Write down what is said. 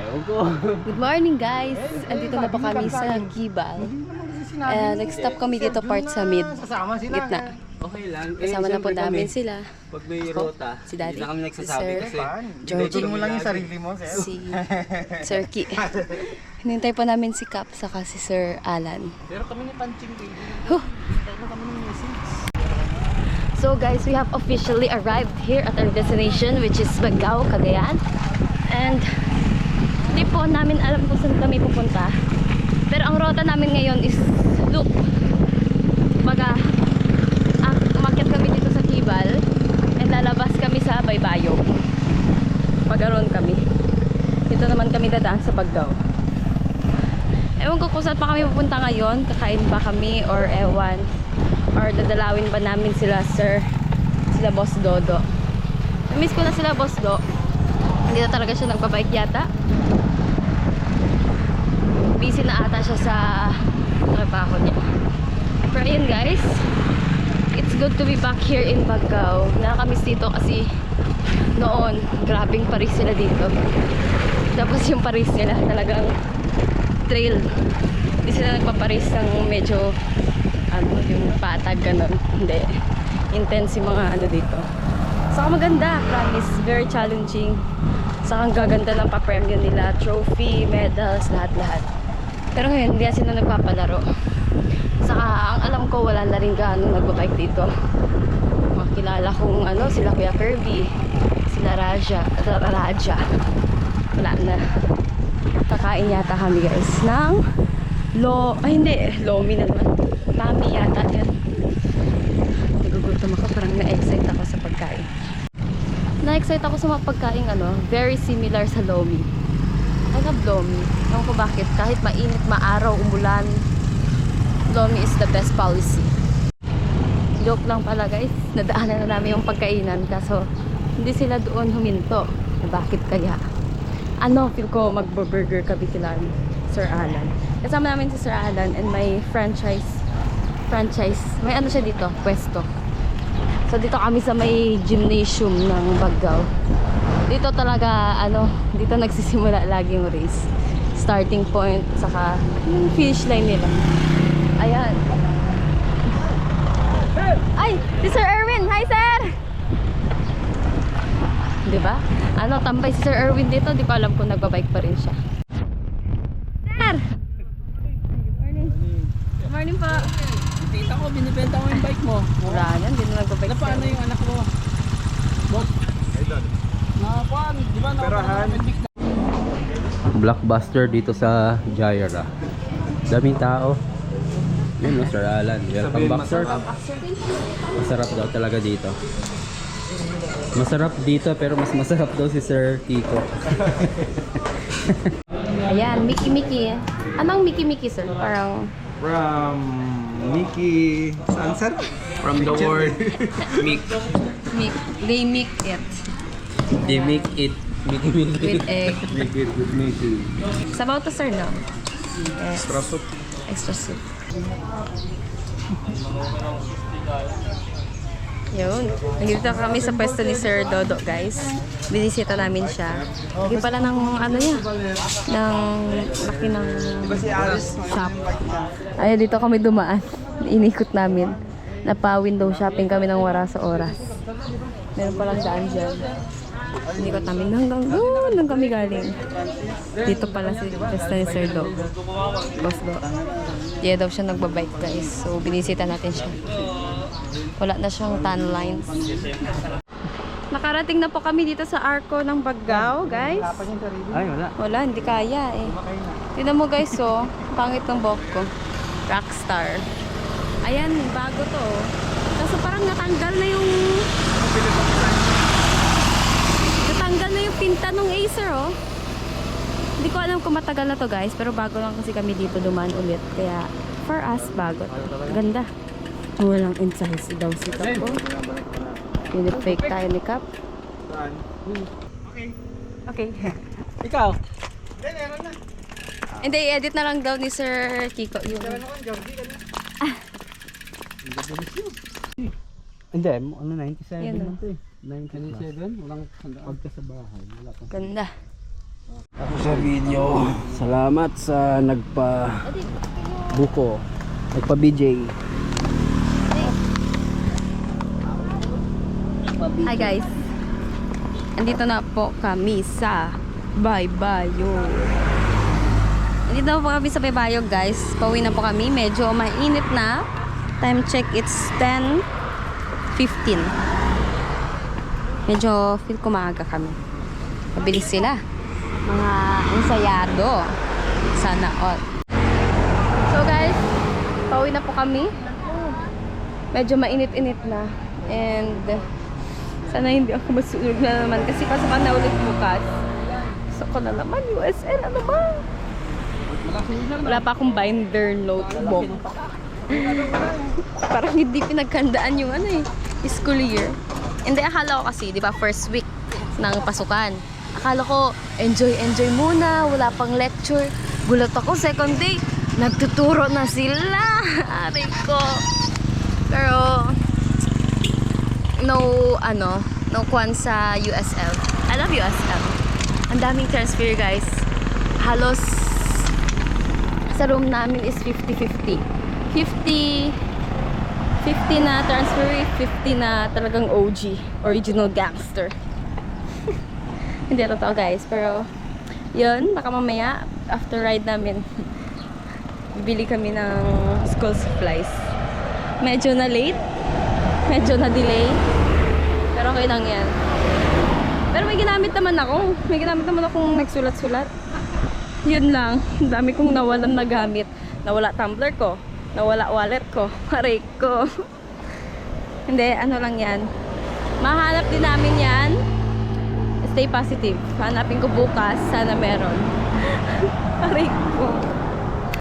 Ewan ko. Good morning guys! Andito na po kami sa Gibal. Eh, nag-stop kami dito part sa mid. Sasama sila. Gitna. Okay lang. Eh, Kasama na po namin kami, sila. Pag may rota, si Daddy, hindi na kami si nagsasabi Sir. kasi. Georgie. Georgie mo lang yung sarili mo, sir. Si Sir Ki. Hinintay po namin si Cap saka si Sir Alan. Pero kami ni Panching Baby. Huh. So guys, we have officially arrived here at our destination which is Bagao, Cagayan. And hindi po namin alam kung saan kami pupunta. Pero ang rota namin ngayon is loop. Baga, ah, umakyat kami dito sa Kibal and lalabas kami sa Baybayo. Pagaron kami. Dito naman kami dadaan sa Bagao. Ewan ko kung saan pa kami pupunta ngayon. Kakain ba kami or ewan. Or dadalawin ba namin sila sir, sila boss Dodo. Miss ko na sila boss Do. Hindi na talaga siya nagpabike yata. Busy na ata siya sa trabaho niya. Pero ayun guys, it's good to be back here in Bagao. Nakakamiss dito kasi noon, grabing Paris sila dito. Tapos yung Paris nila talagang trail. Hindi sila nagpaparis ng medyo ano, yung patag ganun. Hindi. Intense yung mga ano dito. Saka maganda, promise. Very challenging. Saka ang gaganda ng papremyo nila. Trophy, medals, lahat-lahat. Pero ngayon, hindi sila nagpapalaro. Saka ang alam ko, wala na rin gaano nagbabike dito. Makilala kong ano, sila Kuya Kirby, sila Raja, Raja. Wala na. Kakain yata kami guys ng lo, ay hindi, lomi na naman. Mami yata yan. Nagugutom ako, parang na-excite ako sa pagkain. Na-excite ako sa mga pagkain ano, very similar sa lomi. I love lomi. Ko bakit, kahit mainit, maaraw, umulan, lomi is the best policy. Joke lang pala guys, nadaanan na namin yung pagkainan kaso hindi sila doon huminto. Bakit kaya? ano, feel ko magbo-burger kami kila Sir Alan. Kasama namin si Sir Alan and may franchise franchise. May ano siya dito, pwesto. So dito kami sa may gymnasium ng Baggao. Dito talaga ano, dito nagsisimula lagi yung race. Starting point saka yung finish line nila. Ayan. Ay, si Sir Erwin. Hi, sir! Di ba? Ano, tambay si Sir Erwin dito. Di ko alam kung nagbabike pa rin siya. Sir! Good morning. Good morning po. Tita ko, binibenta ko yung bike mo. Wala yan, hindi na nagbabike Na paano yung anak mo? Boss? Nakakuan, di ba? Perahan. Blockbuster dito sa Jaira. Daming tao. Yun no, Sir Alan. Welcome back, sir. Masarap daw talaga dito. Masarap dito pero mas masarap daw si Sir Kiko. Ayan, Mickey Mickey. Anong Mickey Mickey, sir? Parang From Mickey Sunset. From the word Mick. Mick. They make it They make it Mickey Mickey. with egg. Make it with Mickey. Sabaw to, sir, no? Yes. Extra soup. Extra soup. Yun. Nandito kami sa pwesto ni Sir Dodo, guys. Binisita namin siya. Lagi pala ng ano niya, ng laki ng shop. Ay, dito kami dumaan. Inikot namin. Napa-window shopping kami ng wara sa oras. Meron palang daan dyan. Inikot namin hanggang doon, hanggang kami galing. Dito pala si pwesto ni Sir Do. Boss Do. Diya daw siya nagbabike guys. So, binisita natin siya. Wala na siyang tan lines. Nakarating na po kami dito sa Arco ng Baggao, guys. Ay, wala. Wala, hindi kaya eh. Tignan mo guys, oh. Pangit ng buhok ko. Rockstar. Ayan, bago to. oh. Kaso parang natanggal na yung... Natanggal na yung Acer, oh. Hindi ko alam kung matagal na to guys, pero bago lang kasi kami dito dumaan ulit. Kaya, for us, bago to. Ganda. Walang insights daw si Cap, oh. Pinipake tayo ni Cap. Okay. Ikaw? Hindi, edit na lang daw ni Sir Kiko yung... Hindi, ano 97 Yan, lang to eh. 97? Walang pagka sa bahay. Wala. Ganda. Tapos sa video. Salamat sa nagpa buko. Nagpa BJ. Hi guys. Andito na po kami sa Baybayo. Andito na po kami sa Baybayo guys. Pauwi na po kami. Medyo mainit na. Time check it's 10.15. Medyo feel ko maaga kami. Mabilis sila. Mga ensayado. Sana all. So guys, pauwi na po kami. Medyo mainit-init na. And sana hindi ako masunog na naman kasi pasokan na ulit bukas. So ko na naman, USL, ano ba? Wala pa akong binder notebook. Parang hindi pinagkandaan yung ano eh, school year. Hindi, akala ko kasi, di ba, first week ng pasukan. Akala ko, enjoy, enjoy muna, wala pang lecture. Gulat ako, second day, nagtuturo na sila. Aray ko. Pero, no ano, no kwan sa USL. I love USL. Ang daming transfer guys. Halos sa room namin is 50-50. 50 50 na transfer, 50 na talagang OG, original gangster. Hindi totoo guys, pero yun, baka mamaya after ride namin bibili kami ng school supplies. Medyo na late, medyo na delay. Pero okay lang yan. Pero may ginamit naman ako. May ginamit naman akong nagsulat-sulat. Yun lang. Ang dami kong nawalan na gamit. Nawala tumbler ko. Nawala wallet ko. Aray ko. Hindi, ano lang yan. Mahanap din namin yan. Stay positive. Hanapin ko bukas. Sana meron. Aray ko.